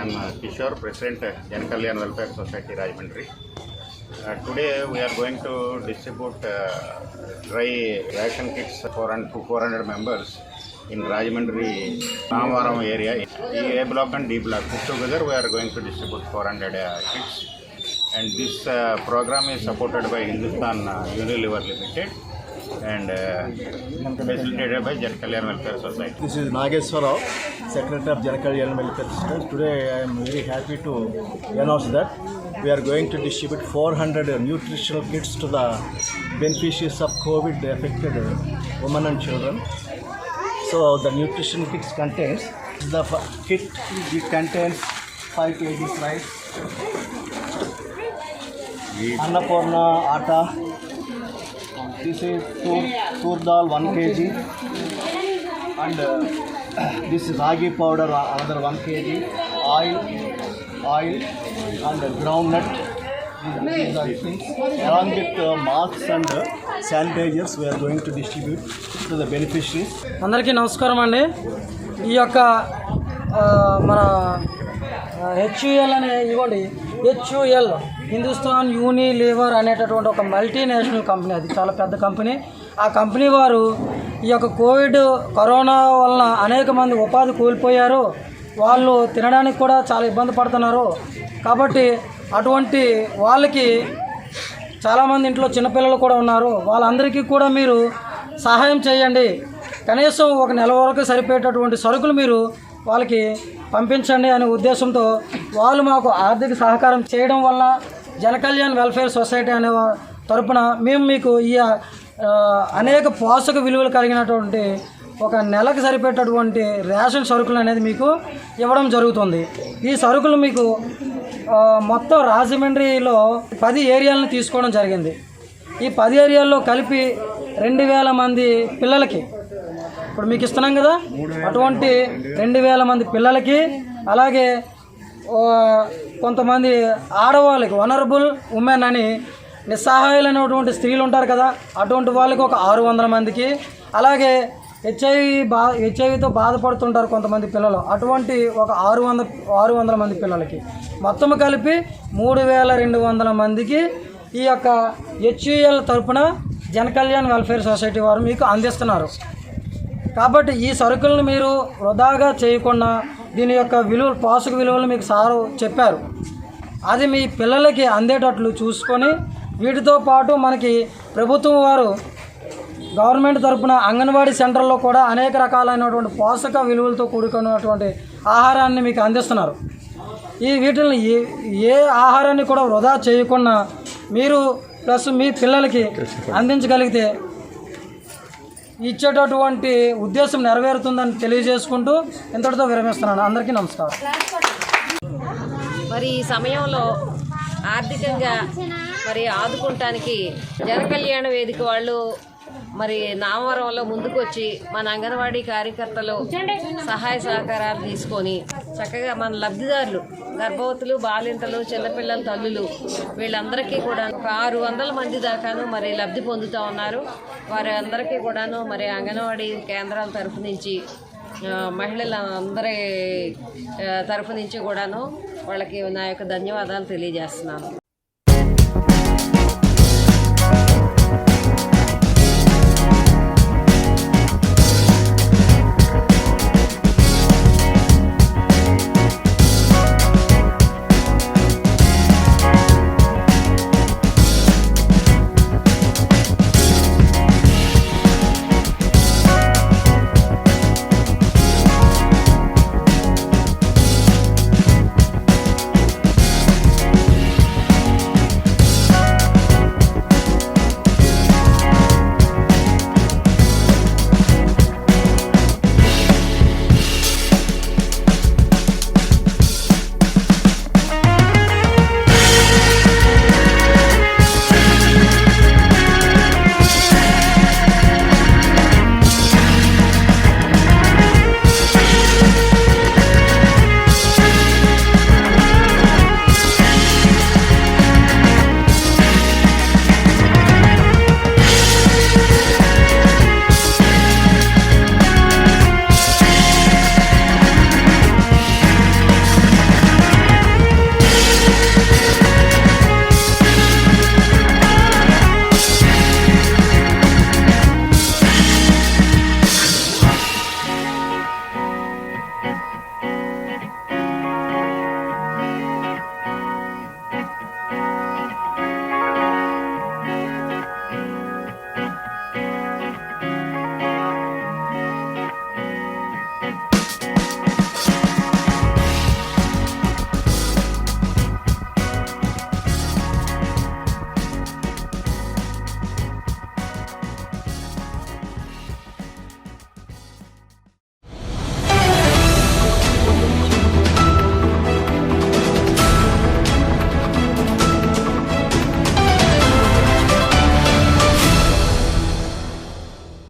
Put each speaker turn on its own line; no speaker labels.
I'm uh, Kishore, President, uh, Welfare Society, rajmandri Uh, Today, we are going to distribute uh, dry ration kits for un- to 400 members in rajmandri Ramavaram area. A block and D block. Put together, we are going to distribute 400 uh, kits. And this uh, program is supported by Hindustan uh, Unilever Limited and uh, facilitated by Jan Welfare Society.
This is Nageswar Rao, Secretary of Animal Welfare System. Today I am very happy to announce that we are going to distribute 400 nutritional kits to the beneficiaries of COVID affected women and children. So the nutrition kits contains the kit it contains 5 kg rice, Annapurna atta. This is toor toor dal one kg and this ragi powder another one kg oil oil and groundnut along with uh, and and uh, going to distribute to the distribute
అందరికీ నమస్కారం అండి ఈ యొక్క మన HUL అనే ఇవ్వండి HUL Hindustan Unilever అనేటటువంటి ఒక మల్టీనేషనల్ కంపెనీ అది చాలా పెద్ద కంపెనీ. ఆ కంపెనీ వారు ఈ యొక్క కోవిడ్ కరోనా వలన అనేక మంది ఉపాధి కోల్పోయారు. వాళ్ళు తినడానికి కూడా చాలా ఇబ్బంది పడుతున్నారు. కాబట్టి అటువంటి వాళ్ళకి చాలామంది ఇంట్లో చిన్నపిల్లలు కూడా ఉన్నారు. వాళ్ళందరికీ కూడా మీరు సహాయం చేయండి. కనీసం ఒక నెల వరకు సరిపోయేటటువంటి సరుకులు మీరు వాళ్ళకి పంపించండి అనే ఉద్దేశంతో వాళ్ళు మాకు ఆర్థిక సహకారం చేయడం వల్ల జనకళ్యాణ్ వెల్ఫేర్ సొసైటీ అనే తరపున మేము మీకు ఈ అనేక పోషక విలువలు కలిగినటువంటి ఒక నెలకు సరిపెట్టేటువంటి రేషన్ సరుకులు అనేది మీకు ఇవ్వడం జరుగుతుంది. ఈ సరుకులు మీకు మొత్తం రాజమండ్రిలో పది ఏరియాలను తీసుకోవడం జరిగింది. ఈ పది ఏరియాల్లో కలిపి రెండు వేల మంది పిల్లలకి ఇప్పుడు మీకు ఇస్తున్నాం కదా? అటువంటి రెండు వేల మంది పిల్లలకి అలాగే కొంతమంది ఆడవాళ్ళకి వనరబుల్ ఉమెన్ అని నిస్సహాయులైనటువంటి స్త్రీలు ఉంటారు కదా అటువంటి వాళ్ళకి ఒక ఆరు వందల మందికి. అలాగే హెచ్ఐవి బా హెచ్ఐవితో బాధపడుతుంటారు కొంతమంది పిల్లలు. అటువంటి ఒక ఆరు వంద ఆరు వందల మంది పిల్లలకి. మొత్తం కలిపి మూడు వేల రెండు వందల మందికి ఈ యొక్క హెచ్యుఎల్ తరపున జనకళ్యాణ్ వెల్ఫేర్ సొసైటీ వారు మీకు అందిస్తున్నారు. కాబట్టి ఈ సరుకులను మీరు వృధాగా చేయకుండా దీని యొక్క విలువలు పోషక విలువలు మీకు సారు చెప్పారు. అది మీ పిల్లలకి అందేటట్లు చూసుకొని వీటితో పాటు మనకి ప్రభుత్వం వారు గవర్నమెంట్ తరపున అంగన్వాడీ సెంటర్లో కూడా అనేక రకాలైనటువంటి పోషక విలువలతో కూడుకున్నటువంటి ఆహారాన్ని మీకు అందిస్తున్నారు. ఈ వీటిని ఏ ఏ ఆహారాన్ని కూడా వృధా చేయకుండా మీరు ప్లస్ మీ పిల్లలకి అందించగలిగితే ఇచ్చేటటువంటి ఉద్దేశం నెరవేరుతుందని తెలియజేసుకుంటూ ఇంతటితో విరమిస్తున్నాను. అందరికీ నమస్కారం.
మరి ఈ సమయంలో ఆర్థికంగా మరి ఆదుకుంటానికి జనకళ్యాణ వేదిక వాళ్ళు మరి నామవరంలో ముందుకొచ్చి మన అంగన్వాడీ కార్యకర్తలు సహాయ సహకారాలు తీసుకొని చక్కగా మన లబ్ధిదారులు గర్భవతులు బాలింతలు చిన్నపిల్లల తల్లులు వీళ్ళందరికీ కూడా ఒక ఆరు వందల మంది దాకాను మరి లబ్ధి పొందుతూ ఉన్నారు. వారి అందరికీ కూడాను మరి అంగన్వాడీ కేంద్రాల తరఫు నుంచి మహిళల అందరి తరఫు నుంచి కూడాను వాళ్ళకి నా యొక్క ధన్యవాదాలు తెలియజేస్తున్నాను.